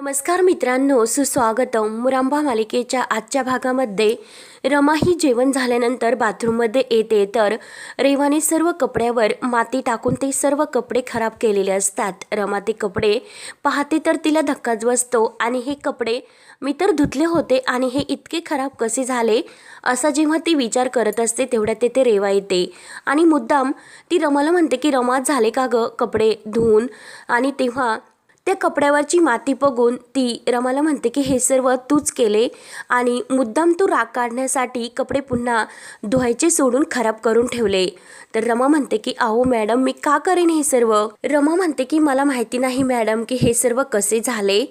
नमस्कार मित्रांनो सुस्वागतम. मुरांबा मालिकेच्या आजच्या भागामध्ये रमा ही जेवण झाल्यानंतर बाथरूममध्ये येते तर रेवाने सर्व कपड्यावर माती टाकून ते सर्व कपडे खराब केलेले असतात. रमा ते कपडे पाहते तर तिला धक्काच बसतो आणि हे कपडे मी तर धुतले होते आणि हे इतके खराब कसे झाले? असा जेव्हा ती विचार करत असते तेवढ्यात तेथे रेवा येते. आणि मुद्दाम ती रमाला म्हणते की रमा झाले का गं कपडे धुवून? आणि तेव्हा त्या कपड्यावरची माती बघून ती रमाला म्हणते की हे सर्व तूच केले आणि मुद्दाम तू राग काढण्यासाठी कपडे पुन्हा धुवायचे सोडून खराब करून ठेवले. तर रमा म्हणते की अहो मॅडम मी का करेन हे सर्व? रमा म्हणते की मला माहिती नाही मॅडम की हे सर्व कसे झाले.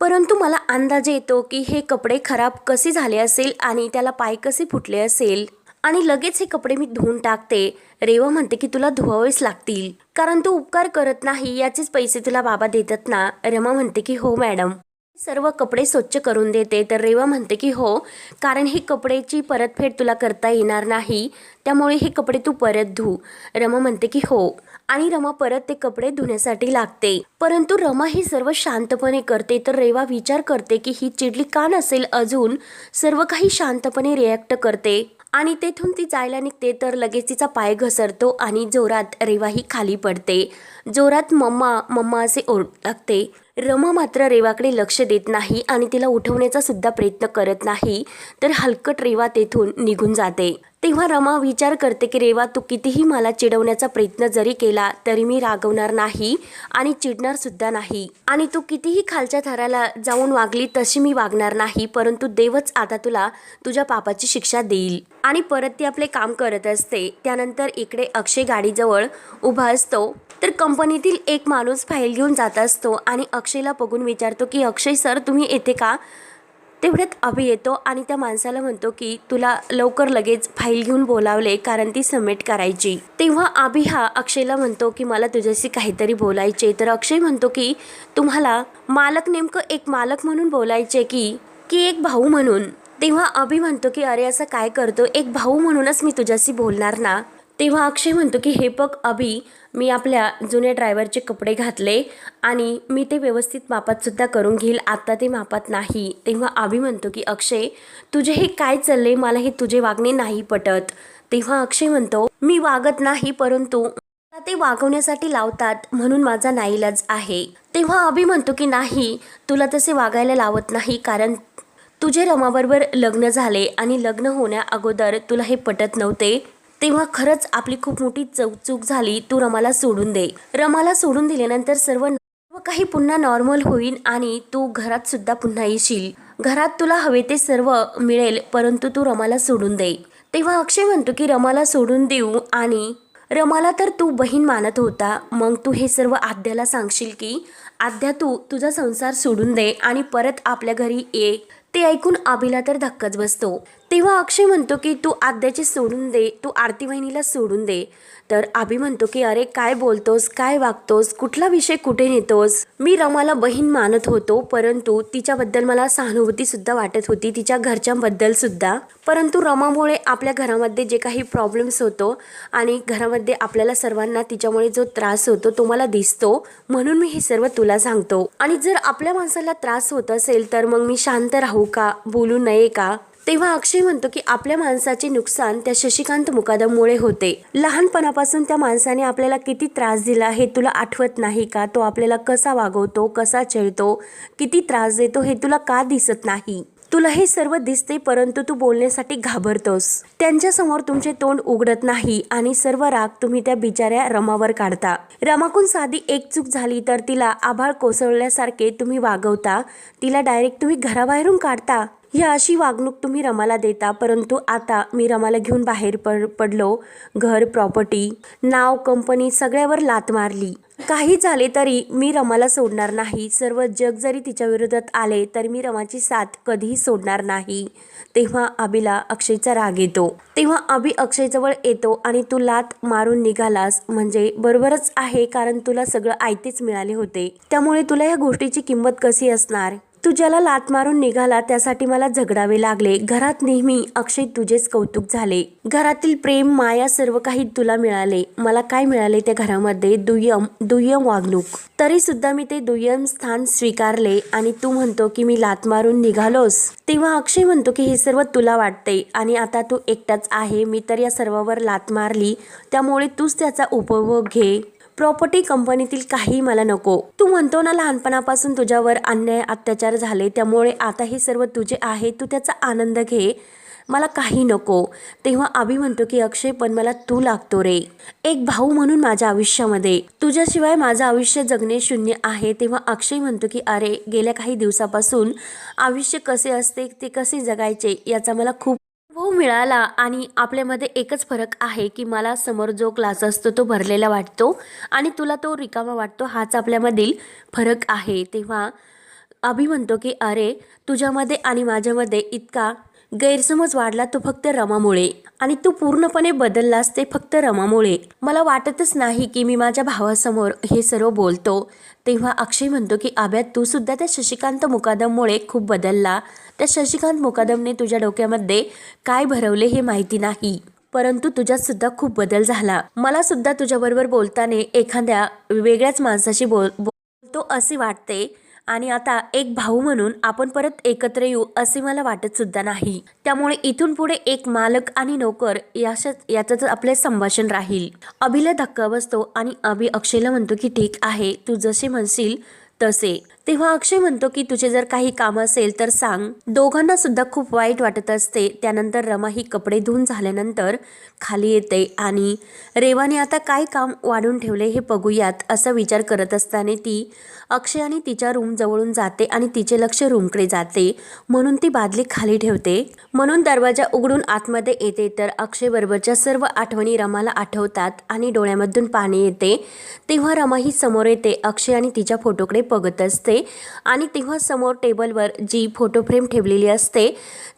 परंतु मला अंदाज येतो की हे कपडे खराब कसे झाले असेल आणि त्याला पाय कसे फुटले असेल. आणि लगेच हे कपडे मी धुवून टाकते. रेवा म्हणते की तुला धुवावेच लागतील. कारण तू उपकार करत नाही याचेच पैसे तुला बाबा देतात ना? रमा म्हणते की हो मॅडम. सर्व कपडे स्वच्छ करून देते. तर रेवा म्हणते की हो कारण ही कपड्याची परतफेड तुला करता येणार नाही. त्यामुळे हे कपडे तू परत धु. रमा म्हणते की हो. आणि रमा परत ते कपडे धुण्यासाठी लागते. परंतु रमा ही सर्व शांतपणे करते. तर रेवा विचार करते की ही चिडली का नसेल अजून? सर्व काही शांतपणे रिॲक्ट करते. आणि तेथून ती जायला निघते तर लगेच तिचा पाय घसरतो आणि जोरात रेवाही खाली पडते. जोरात मम्मा मम्मा असे ओरड लागते. रमा मात्र रेवाकडे लक्ष देत नाही आणि तिला उठवण्याचा सुद्धा प्रयत्न करत नाही. तर हलकट रेवा तेथून निघून जाते. तेव्हा रमा विचार करते की रेवा तू कितीही मला चिडवण्याचा प्रयत्न जरी केला तरी मी रागवणार नाही आणि चिडणार सुद्धा नाही. आणि तू कितीही खालच्या थराला जाऊन वागली तशी मी वागणार नाही परंतु देवच आता तुला तुझ्या पापाची शिक्षा देईल. आणि परत ती आपले काम करत असते. त्यानंतर इकडे अक्षय गाडीजवळ उभा असतो. तर कम कंपनीतील एक माणूस फाईल घेऊन जात असतो आणि अक्षयला बघून विचारतो की अक्षय सर तुम्ही येते का? तेवढ्यात अभि येतो आणि त्या माणसाला म्हणतो की तुला लवकर लगेच फाईल घेऊन बोलावले कारण ती सबमिट करायची. तेव्हा अभि हा अक्षयला म्हणतो की मला तुझ्याशी काहीतरी बोलायचे. तर अक्षय म्हणतो की तुम्हाला मालक नेमकं एक मालक म्हणून बोलायचे की की एक भाऊ म्हणून? तेव्हा अभि म्हणतो की अरे असं काय करतो? एक भाऊ म्हणूनच मी तुझ्याशी बोलणार ना. तेव्हा अक्षय म्हणतो की हे बघ अभि मी आपल्या जुन्या ड्रायव्हरचे कपडे घातले आणि मी ते व्यवस्थित मापातसुद्धा करून घेईल. आत्ता ते मापात नाही. तेव्हा अभि म्हणतो की अक्षय तुझे हे काय चालले मला हे तुझे वागणे नाही पटत. तेव्हा अक्षय म्हणतो मी वागत नाही परंतु मला ते वागवण्यासाठी लावतात म्हणून माझा नाईलाज आहे. तेव्हा अभि म्हणतो की नाही तुला तसे वागायला लावत नाही कारण तुझे रमाबरोबर लग्न झाले आणि लग्न होण्या अगोदर तुला हे पटत नव्हते. तेव्हा खरंच आपली खूप मोठी चूक झाली. तू रमाला सोडून दे. रमाला सोडून दिल्यानंतर सर्व सर्व काही पुन्हा नॉर्मल होईल आणि तू घरात सुद्धा पुन्हा येशील. घरात तुला हवे ते सर्व मिळेल परंतु तू रमाला सोडून दे. तेव्हा अक्षय म्हणतो की रमाला सोडून देऊ आणि रमाला तर तू बहीण मानत होता. मग तू हे सर्व आद्याला सांगशील की आद्या तू तुझा संसार सोडून दे आणि परत आपल्या घरी ये. ते ऐकून आबीला तर धक्काच बसतो. तेव्हा अक्षय म्हणतो की तू आद्याचे सोडून दे तू आरती वहिनीला सोडून दे. तर आबी म्हणतो की अरे काय बोलतोस काय वागतोस कुठला विषय कुठे नेतोस? मी रमाला बहीण मानत होतो परंतु तिच्याबद्दल मला सहानुभूती सुद्धा वाटत होती तिच्या घरच्यांबद्दल सुद्धा. परंतु रमामुळे आपल्या घरामध्ये जे काही प्रॉब्लेम्स होतो आणि घरामध्ये आपल्याला सर्वांना तिच्यामुळे जो त्रास होतो तो मला दिसतो. म्हणून मी हे सर्व तुला सांगतो. आणि जर आपल्या माणसाला त्रास होत असेल तर मग मी शांत राहू का बोलू नये का? तेव्हा अक्षय म्हणतो की आपल्या माणसाचे नुकसान त्या शशिकांत मुकादममुळे होते. लहानपणापासून त्या माणसाने आपल्याला किती त्रास दिला हे तुला आठवत नाही का? तो आपल्याला कसा वागवतो कसा चळतो किती त्रास देतो हे तुला का दिसत नाही? तुला हे सर्व दिसते परंतु तू बोलण्यासाठी घाबरतोस. त्यांच्यासमोर तुमचे तोंड उघडत नाही आणि सर्व राग तुम्ही त्या बिचाऱ्या रमावर काढता. रमाकून साधी एक चूक झाली तर तिला आभाळ कोसळल्यासारखे तुम्ही वागवता. तिला डायरेक्ट तुम्ही घराबाहेरून काढता. ही अशी वागणूक तुम्ही रमाला देता परंतु आता मी रमाला घेऊन बाहेर पड पडलो. घर प्रॉपर्टी नाव कंपनी सगळ्यावर लात मारली. काही झाले तरी मी रमाला सोडणार नाही. सर्व जग जरी तिच्या विरोधात आले तर मी रमाची साथ कधीही सोडणार नाही. तेव्हा अभिला अक्षयचा राग येतो. तेव्हा अभि अक्षयजवळ येतो आणि तू लात मारून निघालास म्हणजे बरोबरच आहे कारण तुला सगळं आयतेच मिळाले होते. त्यामुळे तुला या गोष्टीची किंमत कशी असणार? तू ज्याला लात मारून निघाला त्यासाठी मला झगडावे लागले. घरात नेहमी अक्षय तुझेच कौतुक झाले. घरातील प्रेम माया सर्व काही तुला मिळाले. मला काय मिळाले त्या घरामध्ये? दुय्यम दुय्यम वागणूक. तरी सुद्धा मी ते दुय्यम स्थान स्वीकारले आणि तू म्हणतो की मी लात मारून निघालोस. तेव्हा अक्षय म्हणतो की हे सर्व तुला वाटते आणि आता तू एकटाच आहे. मी तर या सर्वावर लात मारली. त्यामुळे तूच त्याचा उपभोग घे. प्रॉपर्टी कंपनीतील काही मला नको. तू म्हणतो ना लहानपणापासून तुझ्यावर अन्याय अत्याचार झाले त्यामुळे आता हे सर्व तुझे आहे तू त्याचा आनंद घे. मला काही नको. तेव्हा आभी म्हणतो की अक्षय पण मला तू लागतो रे. एक भाऊ म्हणून माझ्या आयुष्यामध्ये. तुझ्याशिवाय माझं आयुष्य जगणे शून्य आहे. तेव्हा अक्षय म्हणतो की अरे गेल्या काही दिवसापासून आयुष्य कसे असते ते कसे जगायचे याचा मला खूप मिळाला आणि आपल्यामध्ये एकच फरक आहे की मला समोर जो क्लास असतो तो भरलेला वाटतो आणि तुला तो रिकामा वाटतो हाच आपल्यामधील फरक आहे. तेव्हा अभि म्हणतो की अरे तुझ्यामध्ये आणि माझ्यामध्ये इतका गैरसमज वाढला तो फक्त रमामुळे आणि तू पूर्णपणे बदललास ते फक्त रमामुळे. मला वाटतच नाही की मी माझ्या भावासमोर हे सर्व बोलतो. तेव्हा अक्षय म्हणतो की आब्यात तू सुद्धा त्या शशिकांत मुकादममुळे खूप बदलला. त्या शशिकांत मुकादमने तुझ्या डोक्यामध्ये काय भरवले हे माहिती नाही. परंतु तुझ्यात सुद्धा खूप बदल झाला. मला सुद्धा तुझ्याबरोबर बोलताना एखाद्या वेगळ्याच माणसाशी बोल बोलतो असे वाटते. आणि आता एक भाऊ म्हणून आपण परत एकत्र येऊ असे मला वाटत सुद्धा नाही. त्यामुळे इथून पुढे एक मालक आणि नोकर याच्यात आपले संभाषण राहील. अभिला धक्का बसतो आणि अभि अक्षयला म्हणतो की ठीक आहे तू जसे म्हणशील तसे. तेव्हा अक्षय म्हणतो की तुझे जर काही काम असेल तर सांग. दोघांना सुद्धा खूप वाईट वाटत असते. त्यानंतर रमा ही कपडे धुवून झाल्यानंतर खाली येते आणि रेवाने आता काय काम वाढून ठेवले हे बघूयात असा विचार करत असताना ती अक्षय आणि तिच्या रूम जवळून जाते आणि तिचे लक्ष रूमकडे जाते. म्हणून ती बादली खाली ठेवते. म्हणून दरवाजा उघडून आतमध्ये येते तर अक्षय बरोबरच्या सर्व आठवणी रमाला आठवतात आणि डोळ्यामधून पाणी येते. तेव्हा रमा ही समोर येते. अक्षय आणि तिच्या फोटोकडे बघत असते. आणि तेव्हा समोर टेबलवर जी फोटो फ्रेम ठेवलेली असते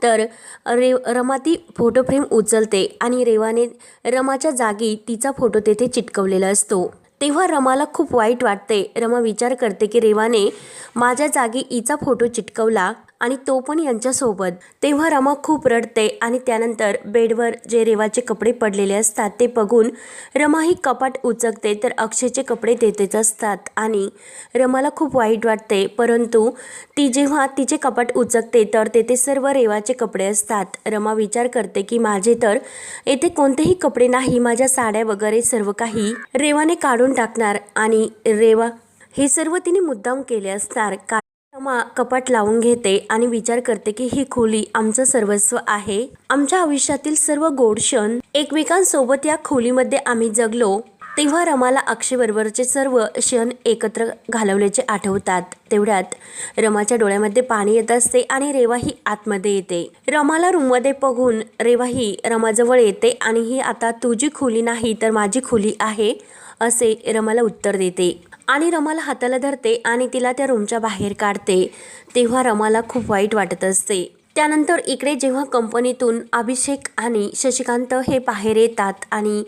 तर रे रमा ती फोटो फ्रेम उचलते आणि रेवाने रमाच्या जागी तिचा फोटो तेथे चिटकवलेला असतो. तेव्हा रमाला खूप वाईट वाटते. रमा विचार करते की रेवाने माझ्या जागी इचा फोटो चिटकवला आणि तो पण यांच्यासोबत. तेव्हा रमा खूप रडते आणि त्यानंतर बेडवर जे रेवाचे कपडे पडलेले असतात ते बघून रमा ही कपाट उचकते तर अक्षयचे कपडे देतेच असतात. आणि रमाला खूप वाईट वाटते परंतु ती जेव्हा तिचे कपाट उचकते तर तेथे सर्व रेवाचे कपडे असतात. रमा विचार करते की माझे तर येथे कोणतेही कपडे नाही माझ्या साड्या वगैरे सर्व काही रेवाने काढून टाकणार आणि रेवा हे सर्व तिने मुद्दाम केले असणार. का रमा कपाट लावून घेते आणि विचार करते की ही खोली आमचं सर्वस्व आहे. आमच्या आयुष्यातील सर्व गोड क्षण एकमेकांसोबत या खोलीमध्ये आम्ही जगलो तेव्हा रमाला अक्षय बरोबरचे सर्व क्षण एकत्र घालवल्याचे आठवतात. तेवढ्यात रमाच्या डोळ्यामध्ये पाणी येत असते आणि रेवा ही आतमध्ये येते. रमाला रूममध्ये बघून रेवा ही रमाजवळ येते आणि ही आता तुझी खोली नाही तर माझी खोली आहे असे रमाला उत्तर देते. आणि रमाला हाताला धरते आणि तिला त्या रूमच्या बाहेर काढते. तेव्हा रमाला खूप वाईट वाटत असते. त्यानंतर इकडे जेव्हा कंपनीतून अभिषेक आणि शशिकांत हे बाहेर येतात आणि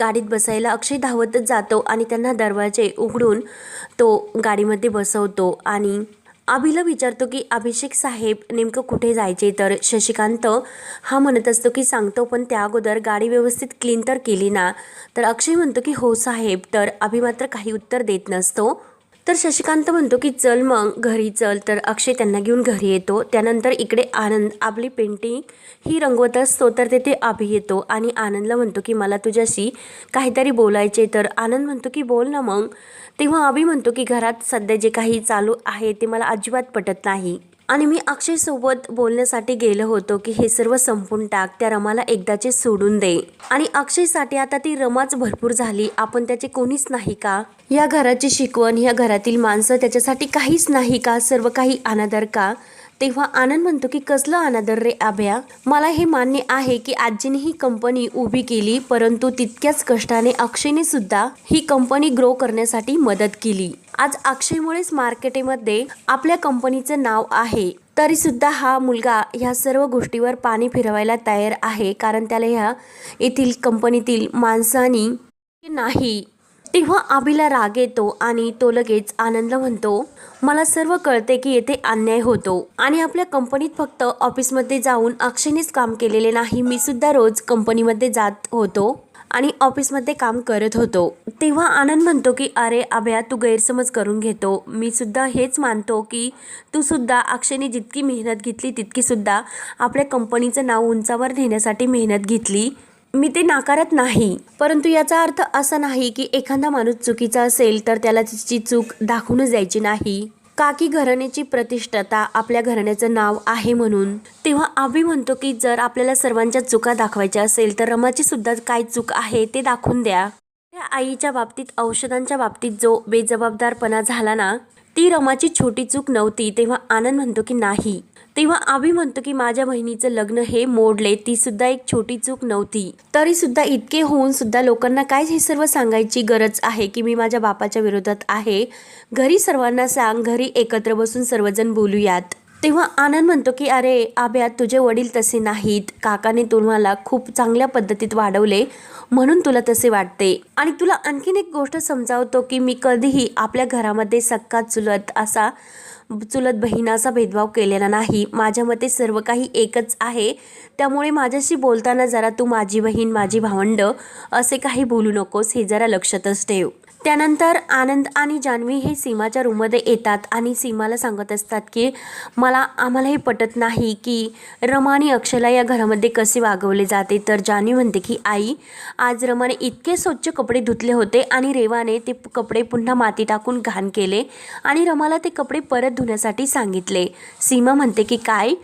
गाडीत बसायला अक्षय धावतच जातो आणि त्यांना दरवाजे उघडून तो गाडीमध्ये बसवतो आणि अभिला विचारतो की अभिषेक साहेब नेमकं कुठे जायचे? तर शशिकांत हा म्हणत असतो की सांगतो पण त्या अगोदर गाडी व्यवस्थित क्लीन तर केली ना? तर अक्षय म्हणतो की हो साहेब. तर अभि मात्र काही उत्तर देत नसतो. तर शशिकांत म्हणतो की चल मग घरी चल. तर अक्षय त्यांना घेऊन घरी येतो. त्यानंतर इकडे आनंद आपली पेंटिंग ही रंगवत असतो तर तेथे अभि येतो आणि आनंदला म्हणतो की मला तुझ्याशी काहीतरी बोलायचे तर आनंद म्हणतो की बोल ना मग. तेव्हा अभि म्हणतो की घरात सध्या जे काही चालू आहे ते मला अजिबात पटत नाही. आणि मी अक्षयसोबत बोलण्यासाठी गेलो होतो की हे सर्व संपून टाक त्या रमाला एकदाचे सोडून दे. आणि अक्षयसाठी आता ती रमाच भरपूर झाली. आपण त्याचे कोणीच नाही का? या घराची शिकवण या घरातील माणसं त्याच्यासाठी काहीच नाही का? सर्व काही अनादर का? तेव्हा आनंद म्हणतो की कसलं अनादर रे आभ्या मला हे मान्य आहे की आजीने ही कंपनी उभी केली परंतु तितक्याच कष्टाने अक्षयने सुद्धा ही कंपनी ग्रो करण्यासाठी मदत केली. आज अक्षयमुळेच मार्केटमध्ये आपल्या कंपनीचं नाव आहे. तरी सुद्धा हा मुलगा ह्या सर्व गोष्टीवर पाणी फिरवायला तयार आहे कारण त्याला ह्या येथील कंपनीतील माणसानी नाही तेव्हा आबीला राग येतो आणि तो लगेच आनंद म्हणतो मला सर्व कळते की येथे अन्याय होतो. आणि आपल्या कंपनीत फक्त ऑफिसमध्ये जाऊन अक्षयनेच काम केलेले नाही मी सुद्धा रोज कंपनीमध्ये जात होतो आणि ऑफिसमध्ये काम करत होतो. तेव्हा आनंद म्हणतो की अरे अभया तू गैरसमज करून घेतो. मी सुद्धा हेच मानतो की तू सुद्धा अक्षयने जितकी मेहनत घेतली तितकी सुद्धा आपल्या कंपनीचं नाव उंचावर नेण्यासाठी मेहनत घेतली. मी ते नाकारत नाही. परंतु याचा अर्थ असा नाही की एखादा माणूस चुकीचा असेल तर त्याला तिची चूक दाखवूनच द्यायची नाही. काकी घराण्याची प्रतिष्ठता आपल्या घराण्याचं नाव आहे म्हणून. तेव्हा आम्ही म्हणतो की जर आपल्याला सर्वांच्या चुका दाखवायच्या असेल तर रमाची सुद्धा काय चूक आहे ते दाखवून द्या. त्या आईच्या बाबतीत औषधांच्या बाबतीत जो बेजबाबदारपणा झाला ना ती रमाची छोटी चूक नव्हती. तेव्हा आनंद म्हणतो की नाही. तेव्हा आम्ही म्हणतो की माझ्या बहिणीचं लग्न हे मोडले. ती सुद्धा एक छोटी चूक नव्हती. तरी सुद्धा इतके होऊन सुद्धा लोकांना काय हे सर्व सांगायची गरज आहे की मी माझ्या बापाच्या विरोधात आहे? घरी सर्वांना सांग. घरी एकत्र बसून सर्वजण बोलूयात. तेव्हा आनंद म्हणतो की अरे आब्या तुझे वडील तसे नाहीत. काकाने तुम्हाला खूप चांगल्या पद्धतीत वाढवले म्हणून तुला तसे वाटते. आणि तुला आणखीन एक गोष्ट समजावतो की मी कधीही आपल्या घरामध्ये सक्का चुलत असा चुलत बहिणाचा भेदभाव केलेला नाही. माझ्या मते सर्व काही एकच आहे. त्यामुळे माझ्याशी बोलताना जरा तू माझी बहीण माझी भावंड असे काही बोलू नकोस हे जरा लक्षातच ठेव. त्यानंतर आनंद आणि जान्हवी हे सीमाच्या रूममध्ये येतात आणि सीमाला सांगत असतात की मला आम्हाला हे पटत नाही की रमा आणि अक्षयला या घरामध्ये कसे वागवले जाते. तर जान्हवी म्हणते की आई आज रमाने इतके स्वच्छ कपडे धुतले होते आणि रेवाने ते कपडे पुन्हा माती टाकून घाण केले आणि रमाला ते कपडे परत धुण्यासाठी सांगितले. सीमा म्हणते की काय?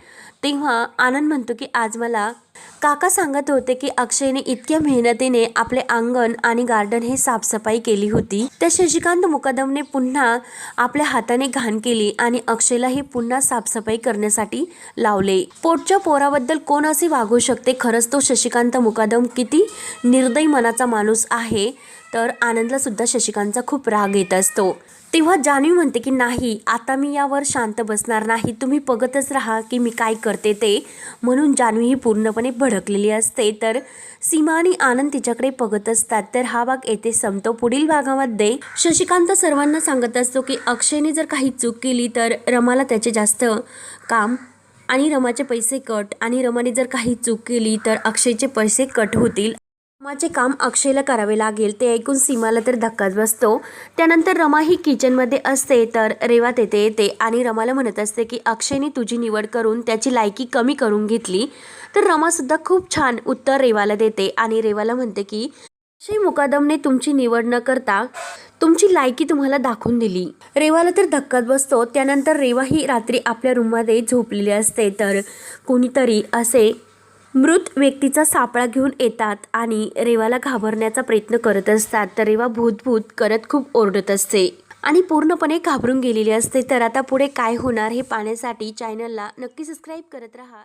तेव्हा आनंद म्हणतो की आज मला काका सांगत होते की अक्षयने इतक्या मेहनतीने आपले अंगण आणि गार्डन हे साफसफाई केली होती. त्या शशिकांत मुकदमने पुन्हा आपल्या हाताने घाण केली आणि अक्षयला हे पुन्हा साफसफाई करण्यासाठी लावले. पोटच्या पोराबद्दल कोण असे वागू शकते? खरंच तो शशिकांत मुकदम किती निर्दयी मनाचा माणूस आहे. तर आनंदला सुद्धा शशिकांतचा खूप राग येत असतो. तेव्हा जान्हवी म्हणते की नाही आता मी यावर शांत बसणार नाही. तुम्ही बघतच राहा की मी काय करते ते. म्हणून जान्हवी ही पूर्णपणे भडकलेली असते तर सीमा आणि आनंद तिच्याकडे बघत असतात. तर हा भाग येथे संपतो. पुढील भागामध्ये शशिकांत सर्वांना सांगत असतो की अक्षयने जर काही चूक केली तर रमाला त्याचे जास्त काम आणि रमाचे पैसे कट. आणि रमाने जर काही चूक केली तर अक्षयचे पैसे कट होतील. रमाचे काम अक्षयला करावे लागेल ते ऐकून सीमाला तर धक्काच बसतो. त्यानंतर रमा ही किचनमध्ये असते तर रेवा तेथे येते. आणि रमाला म्हणत असते की अक्षयने तुझी निवड करून त्याची लायकी कमी करून घेतली. तर रमासुद्धा खूप छान उत्तर रेवाला देते आणि रेवाला म्हणते की अक्षय मुकादमने तुमची निवड न करता तुमची लायकी तुम्हाला दाखवून दिली. रेवाला तर धक्कात बसतो. त्यानंतर रेवा ही रात्री आपल्या रूममध्ये झोपलेली असते. तर कोणीतरी असे मृत व्यक्तीचा सापळा घेऊन येतात आणि रेवाला घाबरण्याचा प्रयत्न करत असतात. तर रेवा भूतभूत करत खूप ओरडत असते. आणि पूर्णपणे घाबरून गेलेली असते. तर आता पुढे काय होणार हे पाहण्यासाठी चॅनलला नक्की सबस्क्राईब करत राहा.